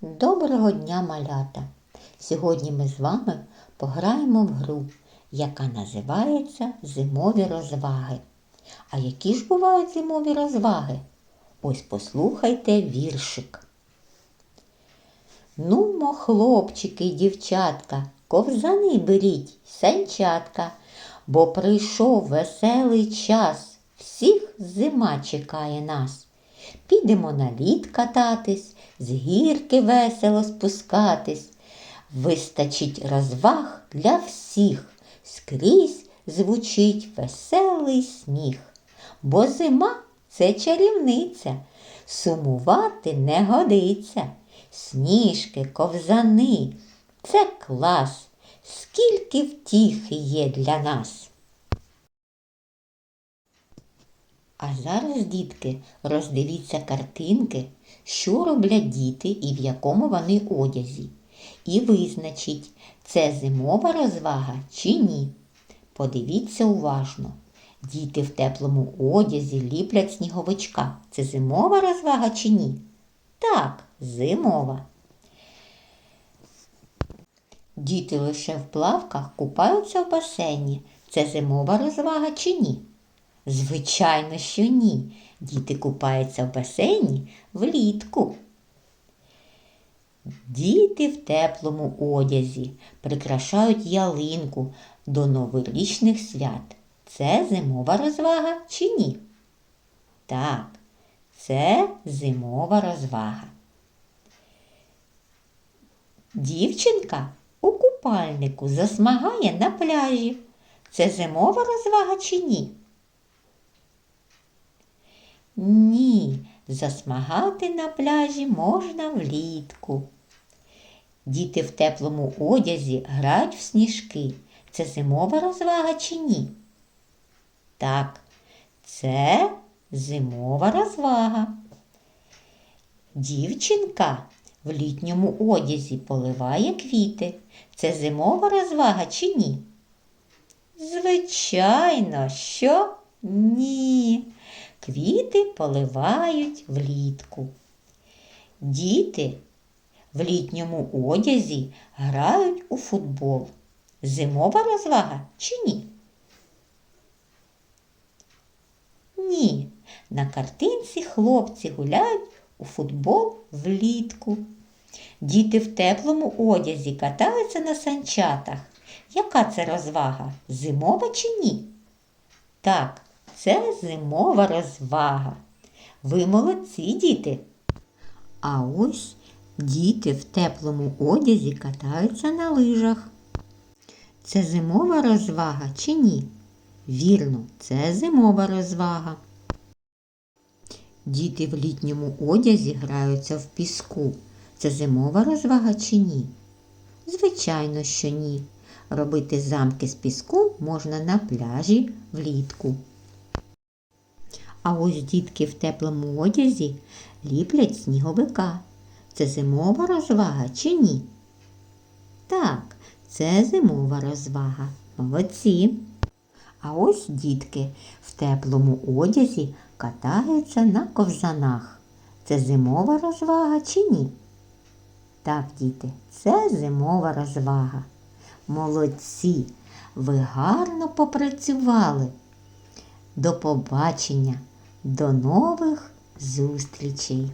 Доброго дня, малята! Сьогодні ми з вами пограємо в гру, яка називається Зимові розваги. А які ж бувають зимові розваги? Ось послухайте віршик. Нумо, хлопчики й дівчатка, ковзани беріть, санчатка, бо прийшов веселий час, всіх зима чекає нас. Підемо на лід кататись, з гірки весело спускатись. Вистачить розваг для всіх, скрізь звучить веселий сміх. Бо зима це чарівниця, сумувати не годиться. Сніжки, ковзани це клас, скільки втіхи є для нас. А зараз, дітки, роздивіться картинки, що роблять діти і в якому вони одязі. І визначіть, це зимова розвага чи ні. Подивіться уважно. Діти в теплому одязі ліплять сніговичка. Це зимова розвага чи ні? Так, зимова. Діти лише в плавках купаються в басейні. Це зимова розвага чи ні? Звичайно, що ні. Діти купаються в басейні влітку. Діти в теплому одязі прикрашають ялинку до новорічних свят. Це зимова розвага чи ні? Так, це зимова розвага. Дівчинка у купальнику засмагає на пляжі. Це зимова розвага чи ні? Ні, засмагати на пляжі можна влітку. Діти в теплому одязі грають в сніжки. Це зимова розвага чи ні? Так, це зимова розвага. Дівчинка в літньому одязі поливає квіти. Це зимова розвага чи ні? Звичайно, що ні. Квіти поливають влітку. Діти в літньому одязі грають у футбол. Зимова розвага чи ні? Ні. На картинці хлопці гуляють у футбол влітку. Діти в теплому одязі катаються на санчатах. Яка це розвага? Зимова чи ні? Так, це зимова розвага. Ви молодці, діти. А ось діти в теплому одязі катаються на лижах. Це зимова розвага чи ні? Вірно, це зимова розвага. Діти в літньому одязі граються в піску. Це зимова розвага чи ні? Звичайно, що ні. Робити замки з піску можна на пляжі влітку. А ось дітки в теплому одязі ліплять сніговика. Це зимова розвага чи ні? Так, це зимова розвага. Молодці. А ось дітки в теплому одязі катаються на ковзанах. Це зимова розвага чи ні? Так, діти, це зимова розвага. Молодці, ви гарно попрацювали. До побачення, до нових зустрічей!